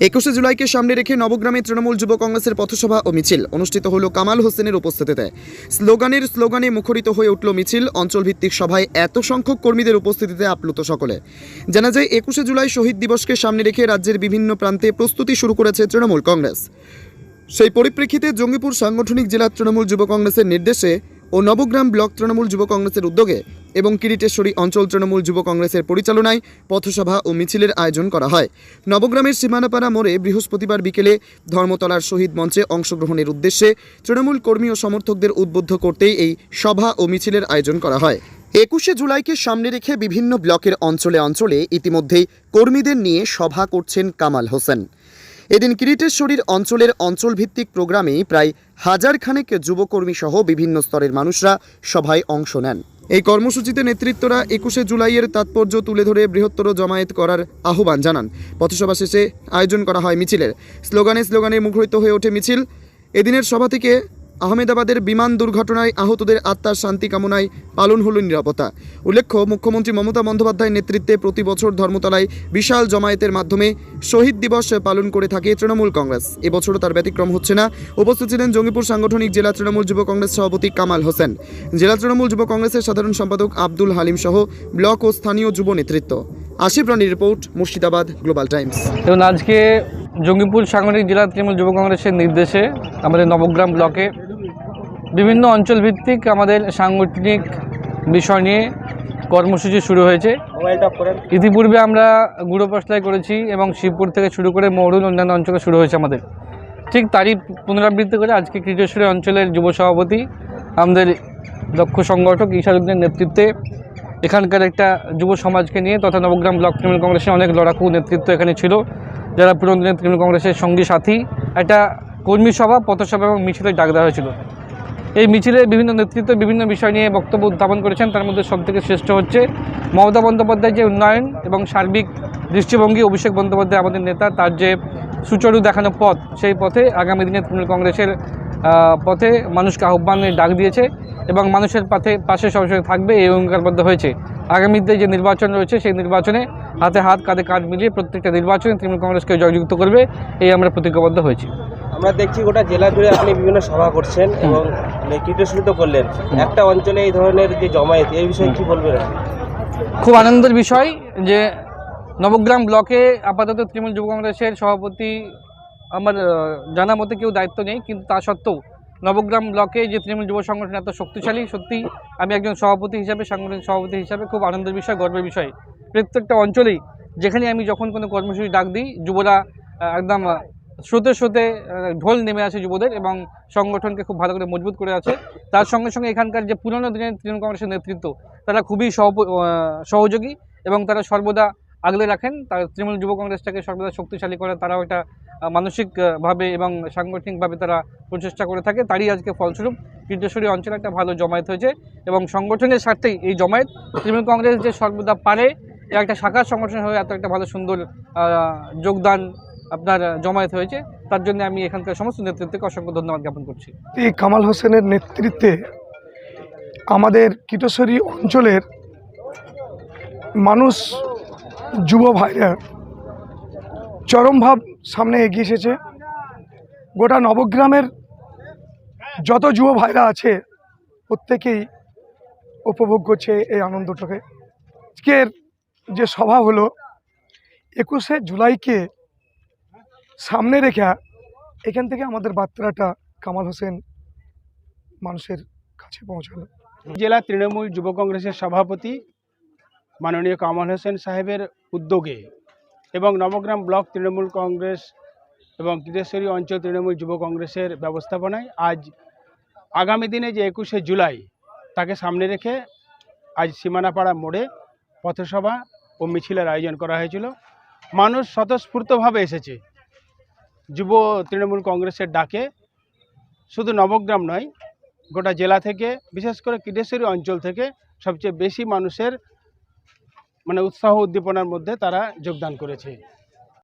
একুশে জুলাইকে সামনে রেখে নবগ্রামে তৃণমূল যুব কংগ্রেসের পথসভা ও মিছিল। অনুষ্ঠিত হল কামাল হোসেনের উপস্থিতিতে। স্লোগানের স্লোগানে মুখরিত হয়ে উঠল মিছিল। অঞ্চলভিত্তিক সভায় এত সংখ্যক কর্মীদের উপস্থিতিতে আপ্লুত সকলে। জানা যায়, একুশে জুলাই শহীদ দিবসকে সামনে রেখে রাজ্যের বিভিন্ন প্রান্তে প্রস্তুতি শুরু করেছে তৃণমূল কংগ্রেস। সেই পরিপ্রেক্ষিতে জঙ্গিপুর সাংগঠনিক জেলা তৃণমূল যুব কংগ্রেসের নির্দেশে ও নবগ্রাম ব্লক তৃণমূল যুব কংগ্রেসের উদ্যোগে এবং কিরিটেশ্বরী অঞ্চল তৃণমূল যুব কংগ্রেসের পরিচালনায় পথসভা ও মিছিলের আয়োজন করা হয়। নবগ্রামের সীমানাপাড়া মোড়ে বৃহস্পতিবার বিকেলে ধর্মতলার শহীদ মঞ্চে অংশগ্রহণের উদ্দেশ্যে তৃণমূল কর্মী ও সমর্থকদের উদ্বুদ্ধ করতেই এই সভা ও মিছিলের আয়োজন করা হয়। একুশে জুলাইকে সামনে রেখে বিভিন্ন ব্লকের অঞ্চলে অঞ্চলে ইতিমধ্যেই কর্মীদের নিয়ে সভা করছেন কামাল হোসেন। এদিন কিরিটেশ্বরীর অঞ্চলের অঞ্চলভিত্তিক প্রোগ্রামে প্রায় হাজার খানেক যুবকর্মী সহ বিভিন্ন স্তরের মানুষরা সভায় অংশ নেন। এই কর্মসূচিতে নেতৃত্বরা একুশে জুলাইয়ের তাৎপর্য তুলে ধরে বৃহত্তর জমায়েত করার আহ্বান জানান। পথসভা শেষে আয়োজন করা হয় মিছিলের। স্লোগানে স্লোগানে মুখরিত হয়ে ওঠে মিছিল। এদিনের সভা থেকে আহমেদাবাদের বিমান দুর্ঘটনায় আহতদের আত্মার শান্তি কামনায় পালন হল নিরাপত্তা। উল্লেখ্য, মুখ্যমন্ত্রী মমতা বন্দ্যোপাধ্যায়ের নেতৃত্বে প্রতি বছর ধর্মতলায় বিশাল জমায়েতের মাধ্যমে শহীদ দিবস পালন করে থাকে তৃণমূল কংগ্রেস। এবছরও তার ব্যতিক্রম হচ্ছে না। উপস্থিত ছিলেন জঙ্গিপুর সাংগঠনিক জেলা তৃণমূল যুব কংগ্রেস সভাপতি কামাল হোসেন। জেলা তৃণমূল যুব কংগ্রেসের সাধারণ সম্পাদক আব্দুল হালিম সহ ব্লক ও স্থানীয় যুব নেতৃত্ব। আশিফ রানীর রিপোর্ট, মুর্শিদাবাদ, গ্লোবাল টাইমস। এবং আজকে জঙ্গিপুর সাংগঠনিক জেলা তৃণমূল যুব কংগ্রেসের নির্দেশে আমাদের নবগ্রাম ব্লকে বিভিন্ন অঞ্চল ভিত্তিক আমাদের সাংগঠনিক বিষয় নিয়ে কর্মসূচি শুরু হয়েছে। ইতিপূর্বে আমরা গুড়োপশলাই করেছি এবং শিবপুর থেকে শুরু করে মরুল অন্যান্য অঞ্চলে শুরু হয়েছে আমাদের। ঠিক তারই পুনরাবৃত্তি করে আজকে কৃটেশ্বরী অঞ্চলের যুব সভাপতি আমাদের দক্ষ সংগঠক ঈশারুদ্দিনের নেতৃত্বে এখানকার একটা যুব সমাজকে নিয়ে তথা নবগ্রাম ব্লক তৃণমূল কংগ্রেসের অনেক লড়াকু নেতৃত্ব এখানে ছিল যারা পুরনো তৃণমূল কংগ্রেসের সঙ্গী সাথী একটা কর্মী সভা পথসভা এবং মিছিলের ডাক দেওয়া হয়েছিল। এই মিছিলে বিভিন্ন নেতৃত্ব বিভিন্ন বিষয় নিয়ে বক্তব্য উত্থাপন করেছেন। তার মধ্যে সবথেকে শ্রেষ্ঠ হচ্ছে মমতা বন্দ্যোপাধ্যায়ের যে উন্নয়ন এবং সার্বিক দৃষ্টিভঙ্গি, অভিষেক বন্দ্যোপাধ্যায় আমাদের নেতা, তার যে সুচারু দেখানো পথ, সেই পথে আগামী দিনে তৃণমূল কংগ্রেসের পথে মানুষকে আহ্বানের ডাক দিয়েছে এবং মানুষের পাথে, পাশে সবসময় থাকবে এই অঙ্গীকারবদ্ধ হয়েছে। আগামীতে যে নির্বাচন রয়েছে, সেই নির্বাচনে হাতে হাত, কাঁধে কাঁধ মিলিয়ে প্রত্যেকটা নির্বাচনে তৃণমূল কংগ্রেসকে জয়যুক্ত করবে, এই আমরা প্রতিজ্ঞাবদ্ধ হয়েছি। আমরা দেখছি গোটা জেলা জুড়ে আপনি বিভিন্ন সভা করছেন এবং কীটশুদ্ধ করলেন। একটা অঞ্চলে এই ধরনের যে জমায়েত এই বিষয়ে কি বলবেন খুব আনন্দের বিষয় যে নবগ্রাম ব্লকে আপাতত তৃণমূল যুব কংগ্রেসের সভাপতি আমার জানা মতে কেউ দায়িত্ব নেই কিন্তু তা সত্ত্বেও নবগ্রাম ব্লকে যে তৃণমূল যুব সংগঠন এত শক্তিশালী সত্যি আমি একজন সভাপতি হিসাবে সাংগঠনিক সভাপতি হিসাবে খুব আনন্দের বিষয় গর্বের বিষয়। প্রত্যেকটা অঞ্চলেই যেখানে আমি যখন কোনো কর্মসূচি ডাক দিই যুবরা একদম স্রোতে স্রোতে ঢোল নেমে আছে যুবদের এবং সংগঠনকে খুব ভালো করে মজবুত করে আছে। তার সঙ্গে সঙ্গে এখানকার যে পুরনো দিনের তৃণমূল কংগ্রেসের নেতৃত্ব, তারা খুবই সহযোগী এবং তারা সর্বদা আগলে রাখেন। তার তৃণমূল যুব কংগ্রেসটাকে সর্বদা শক্তিশালী করে তারাও এটা মানসিকভাবে এবং সাংগঠনিকভাবে তারা প্রচেষ্টা করে থাকে। তারই আজকে ফলস্বরূপ কীর্তেশ্বরী অঞ্চলে একটা ভালো জমায়েত হয়েছে এবং সংগঠনের স্বার্থেই এই জমায়েত তৃণমূল কংগ্রেস যে সর্বদা পারে একটা শাখা সংগঠন হয়ে এত একটা ভালো সুন্দর যোগদান আপনার জমায়েত হয়েছে, তার জন্য আমি এখানকার সমস্ত নেতৃত্বকে অসংখ্য ধন্যবাদ জ্ঞাপন করছি। এই কামাল হোসেনের নেতৃত্বে আমাদের কিটোশ্বরী অঞ্চলের মানুষ, যুব ভাইরা চরমভাব সামনে এগিয়ে এসেছে। গোটা নবগ্রামের যত যুব ভাইরা আছে, প্রত্যেকেই উপভোগ করছে এই আনন্দটাকে। আজকের যে সভা হলো, একুশে জুলাইকে সামনে রেখে এখান থেকে আমাদের বার্তাটা কামাল হোসেন মানুষের কাছে পৌঁছালো। জেলা তৃণমূল যুব কংগ্রেসের সভাপতি মাননীয় কামাল হোসেন সাহেবের উদ্যোগে এবং নবগ্রাম ব্লক তৃণমূল কংগ্রেস এবং কৃতেশ্বরী অঞ্চল তৃণমূল যুব কংগ্রেসের ব্যবস্থাপনায় আজ আগামী দিনে যে একুশে জুলাই তাকে সামনে রেখে আজ সীমানাপাড়া মোড়ে পথসভা ও মিছিলের আয়োজন করা হয়েছিল। মানুষ স্বতঃস্ফূর্তভাবে এসেছে। যুব তৃণমূল কংগ্রেসের ডাকে। শুধু নবগ্রাম নয়, গোটা জেলা থেকে, বিশেষ করে কিডেশ্বরী অঞ্চল থেকে সবচেয়ে বেশি মানুষের মানে উৎসাহ উদ্দীপনার মধ্যে তারা যোগদান করেছে।